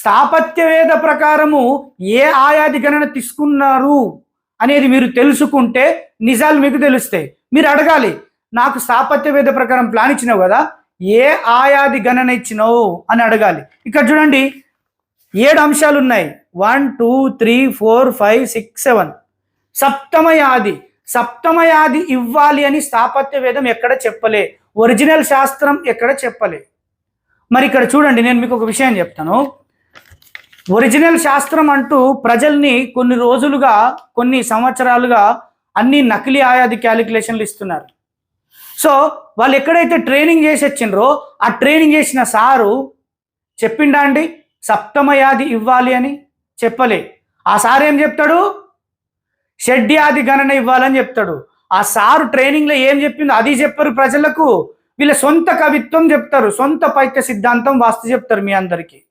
స్థాపత్యవేద ప్రకారము ఏ ఆయాది గణన తీసుకున్నారు అనేది మీరు తెలుసుకుంటే నిజాలు మీకు తెలుస్తాయి. మీరు అడగాలి నాకు స్థాపత్యవేద ప్రకారం ప్లాన్ ఇచ్చినావు కదా ఏ ఆయాది గణన ఇచ్చినావు అని అడగాలి. ఇక్కడ చూడండి ఏడు అంశాలు ఉన్నాయి. One two three four five six seven సప్తమ యాది. సప్తమ ఇవ్వాలి అని స్థాపత్య వేదం ఎక్కడ చెప్పలే? ఒరిజినల్ శాస్త్రం ఎక్కడ చెప్పలే? మరి ఇక్కడ చూడండి నేను మీకు ఒక విషయం చెప్తాను. ఒరిజినల్ శాస్త్రం అంటూ ప్రజల్ని కొన్ని రోజులుగా కొన్ని సంవత్సరాలుగా అన్ని నకిలీ ఆయాది క్యాలిక్యులేషన్లు ఇస్తున్నారు. సో వాళ్ళు ఎక్కడైతే ట్రైనింగ్ చేసి వచ్చిండ్రో ఆ ట్రైనింగ్ చేసిన సారు చెప్పిండా అండి? సప్తమయాది ఇవ్వాలి అని చెప్పలే. ఆ సార్ ఏం చెప్తాడు? షడ్యాది గణన ఇవ్వాలని చెప్తాడు. ఆ సారు ట్రైనింగ్లో ఏం చెప్పిందో అది చెప్పరు ప్రజలకు. వీళ్ళ సొంత కవిత్వం చెప్తారు. సొంత పైత్య సిద్ధాంతం వాస్తు చెప్తారు మీ అందరికీ.